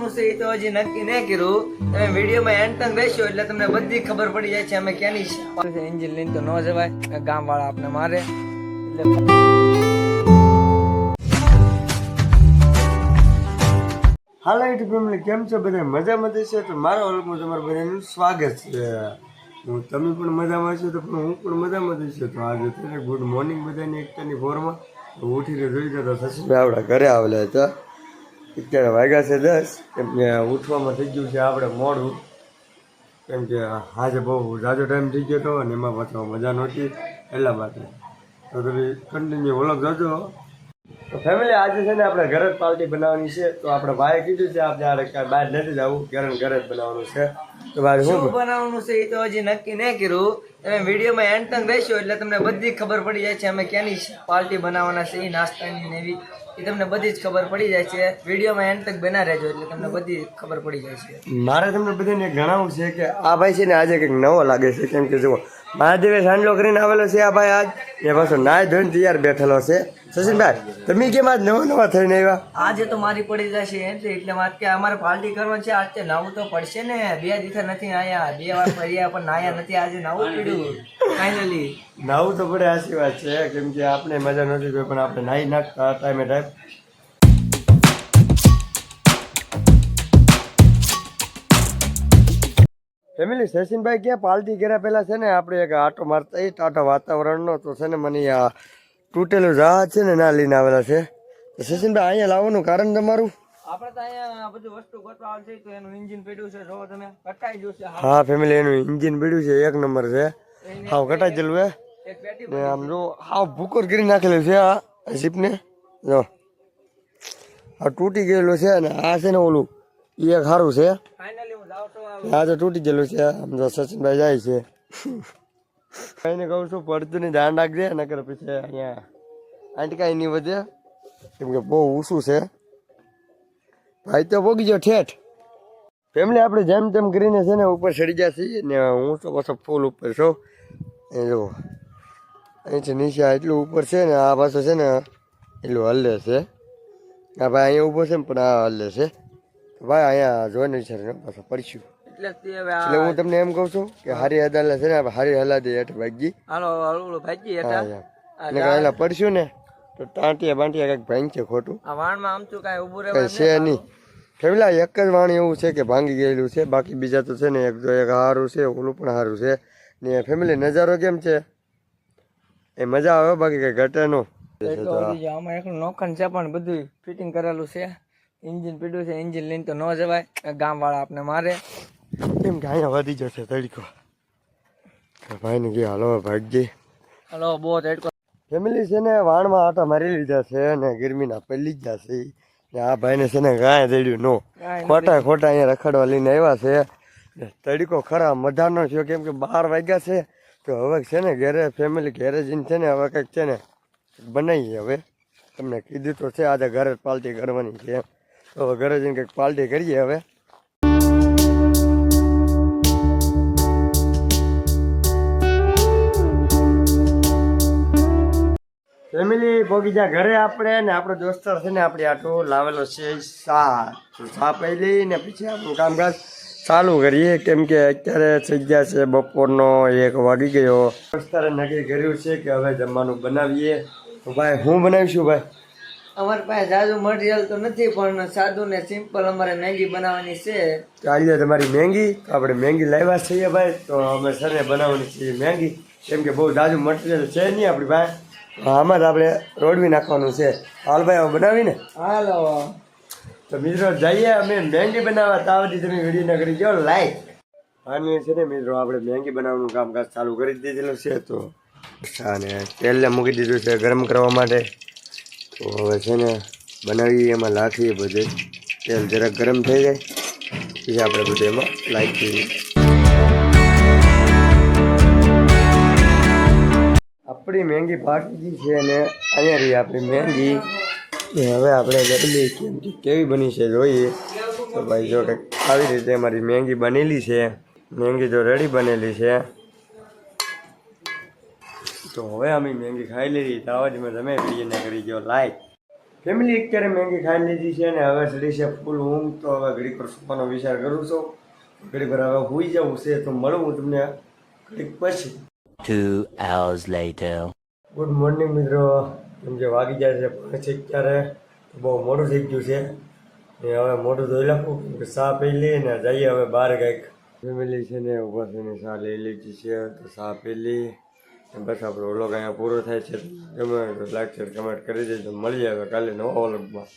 છે એ તો હજી નક્કી નહીં કર્યું. તમે વિડીયોમાં એન્ડ તક રહેશો એટલે તમને બધી ખબર પડી જાય છે અમે ક્યાંની છે એન્જિન લઈને તો ન જવાય. ગામ વાળા આપણે મારે. એટલે હાલો યુટ્યુબ ફેમિલી કેમ છો બધા? મજા મજા છે? તો મારા વર્ગમાં તમારા બધાનું સ્વાગત છે. હું તમે પણ મજામાં છો તો પણ હું પણ મજામાં જ છું. તો આજે છે ગુડ મોર્નિંગ બધાની એકતાની ફોરમાં ઉઠીને જોઈ જતા શશીભાઈ આપણા ઘરે આવેલા હતા અત્યારે વાગ્યા છે દસ કેમ કે ઉઠવામાં થઈ ગયું છે આપણે મોડું. કેમ કે આજે બહુ જાજો ટાઈમ થઈ ગયો હતો અને એમાં પાછો મજા નહોતી એટલા માટે. તો તમે કન્ટિન્યુ વ્લોગ જજો. તો ફેમિલી આજે છે ને આપણે ઘરે જ પાર્ટી બનાવવાની છે તો આપણે ભાઈએ કીધું છે આપણે આ કાંઈ બહાર નથી જવું ઘરે ઘરે જ બનાવવાનું છે. તો ભાઈ શું બનાવવાનું છે એ તો હજી નક્કી નહીં કર્યું. તમે વિડીયોમાં એન્ડ તક રહેશો એટલે તમને બધી ખબર પડી જાય છે અમે ક્યાંની પાર્ટી બનાવવાના છે એ નાસ્તાની ને એવી. એ તમને બધી જ ખબર પડી જાય છે. વિડીયોમાં એન્ડ તક બના રહેજો એટલે તમને બધી ખબર પડી જાય છે. મારે તમને બધાને જણાવવું છે કે આ ભાઈ છે ને આજે કંઈક નવો લાગે છે. કેમ કે જુઓ, મહાદેવે સાંડલો કરીને આવેલો છે આ ભાઈ આજ. એ પાછો નાય ધોઈને તૈયાર બેઠેલો છે. સચિનભાઈ તમે કેમ આજ નવા નવા થઈને આવ્યા? આજે તો મારી પડી જશે એટલે એટલે વાત કે અમારે પાર્ટી કરવાની છે આજે નવું તો પડશે ને. બે દિવસે નથી આયા બે વાર ફર્યા પણ નાયા નથી આજે નવું પીડ્યું ફાઇનલી નાવું તો પડે આશી વાત છે કેમ કે આપણે મજા નથી જોઈ પણ આપણે નાહી નાખતા ટાઈમે ટાઈમ ફેમિલી સચિનભાઈ ક્યાં પાર્ટી કર્યા પહેલા છે ને? આપણે એક આટો મારતા એ ટાટા વાતાવરણનો તો છે ને મને આ તૂટેલું જહાજ છે ને ના લઈને આવેલા છે. તો સચિનભાઈ અહીંયા લાવવાનું કારણ તમારું? આપણે તો અહીંયા બધું વસ્તુ ગોતવા આવશે તો એનું એન્જિન પડ્યું છે જો તમે. કટાઈ જોશે હા ફેમિલી એનું એન્જિન પડ્યું છે એક નંબર છે. હાવ કટાઈ ગયેલું હે ને આમ જો હાવ ભૂકોર કરી નાખેલું છે આ જીપને જો. આ તૂટી ગયેલું છે અને આ છે ને ઓલું એ એક સારું છું. આ તો તૂટી ગયેલું છે આમ જો સચિનભાઈ જાય છે. કઈને કહું છું પડતું નહીં ધ્યાન રાખજે નકર પછી અહીંયા આંટકાઈ નહીં વધે. કેમ કે બહુ ઊંચું છે. ભાઈ તો ભોગી ગયો ઠેઠ. ફેમિલી આપણે જેમ તેમ કરીને છે ને, ઉપર ચડી ગયા છીએ ને, હું તો પાછો ફૂલ ઉપર છું. એ જો, અહીંથી નીચે એટલું ઉપર છે ને, આ પાછો છે ને, એટલું હલ્લે છે. આ ભાઈ અહીંયા ઊભો છે ને, પણ આ હલ્લે છે. ભાઈ અહીંયા જોઈને છે ને પાછો પડશું. એટલે હું તમને એમ કહું છું કે હારી અદાલત છે ને હારી હલા દે હેઠ ભાગી. હાલો હાલો ભાજી હેઠા? કાંઈ પડશું ને તો ટાંટિયા બાંટિયા કંઈક ભાંગ છે ખોટું. આ વાણમાં આમ તો કાંઈ ઊભું કઈ છે નહીં ફેમિલા એક જ વાણી એવું છે કે ભાંગી ગયેલું છે. બાકી બીજા તો છે ને એક તો એક સારું છે ઓલું પણ સારું છે. ને ફેમિલી નજારો કેમ છે? એ મજા આવે બાકી કઈ ઘટે નો. આમાં એકલું નોખન છે પણ બધું ફિટિંગ કરેલું છે. એન્જિન પીડ્યું છે એન્જિન લઈને તો ન જવાય. ગામ વાળા આપણે મારે. કેમ કે અહીંયા વધી જશે તડકો. ભાઈને કે હાલો ભાગજી. હલો બહુ તડકો ફેમિલી છે ને વાણમાં આટા મારી લીધા છે ને ગરમીના પડી જ જશે ને આ ભાઈને છે ને ગાય દડ્યું નો. ખોટા ખોટા અહીંયા રખડવા લઈને આવ્યા છે. તડકો ખરા મજાનો થયો કેમ કે બાર વાગ્યા છે. તો હવે છે ને ઘરે ફેમિલી ઘેરે જઈને છે ને હવે કંઈક છે ને બનાવીએ હવે. તમને કીધું તો છે આજે ઘરે જ પાર્ટી કરવાની છે. એમ. તો હવે ઘરે જઈને કંઈક પાર્ટી કરીએ હવે. ફેમિલી બગીચા ઘરે આપણે ને આપણો દોસ્તાર છે ને આપણે આટો લાવેલો છે સા સા પહેલી ને પછી આપણું કામકાજ ચાલુ કરીએ. કેમ કે અત્યારે થઈ ગયા છે બપોરનો એક વાગી ગયો. દોસ્તારે નક્કી કર્યું છે કે હવે જમવાનું બનાવીએ. ભાઈ હું બનાવીશું ભાઈ? અમારી પાસે જાજુ મટીરિયલ તો નથી પણ સાદું ને સિમ્પલ અમારે મેગી બનાવવાની છે. તો આજે તમારી મેંગી તો આપણે મેંગી લાવ્યા છીએ ભાઈ. તો અમે સરને બનાવવાની છીએ મેંગી. કેમ કે બહુ જાજુ મટીરિયલ છે નહીં આપણી પાસે. આમાં જ આપણે રોડવી નાખવાનું છે. હાલ ભાઈ હવે બનાવીને? હાલ તો મિત્રો જઈએ અમે મેંગી બનાવવા. તાવથી તમે વીડિયો કરી જાઓ લાઈક અને છે ને મિત્રો આપણે મેંગી બનાવવાનું કામકાજ ચાલુ કરી દીધેલું છે. તો અને તેલને મૂકી દીધું છે ગરમ કરવા માટે. તો હવે છે ને બનાવીએ એમાં લાખીએ બધે તેલ જરાક ગરમ થઈ જાય. પછી આપણે બધું એમાં લાખીએ આપણી મહેંગી ફાટી ગઈ છે અને અહીંયા રહી આપણી મહેંગી હવે આપણે બદલી કેમ કે કેવી બની છે જોઈએ. તો ભાઈ જો કે આવી રીતે મારી મહેંગી બનેલી છે. મેંગી તો રેડી બનેલી છે. તો હવે અમે મેંગી ખાઈ લીધી. તો આવા જ મેં તમે વિડીયોને કરી ગયો. લાઈક ફેમિલી અત્યારે મેંગી ખાઈ લીધી છે અને હવે ચડી છે ફૂલ ઊંઘ. તો હવે ઘડી પર સુવાનો વિચાર કરું છું. ઘડી પર હવે હોઈ જવું છે તો મળું હું તમને. ઘડીક પછી. Two hours later. Good morning મિત્રો. કેમ કે વાગી જાય છે પાંચ અત્યારે બહુ મોડું થઈ ગયું છે. ને હવે મોઢું ધોઈ નાખું, કેમ કે ચા પી લઈએ ને જઈએ હવે બહાર કંઈક. ફેમિલી છે ને ઊભા થઈને ચા લઈ લીધી છે, તો ચા પી લઈ બસ આપણો વ્લોગ અહીંયા પૂરો થાય છે. ગમે લાઈક શેર કમેન્ટ કરી દેજો. મળીએ હવે કાલે નવા વ્લોગમાં.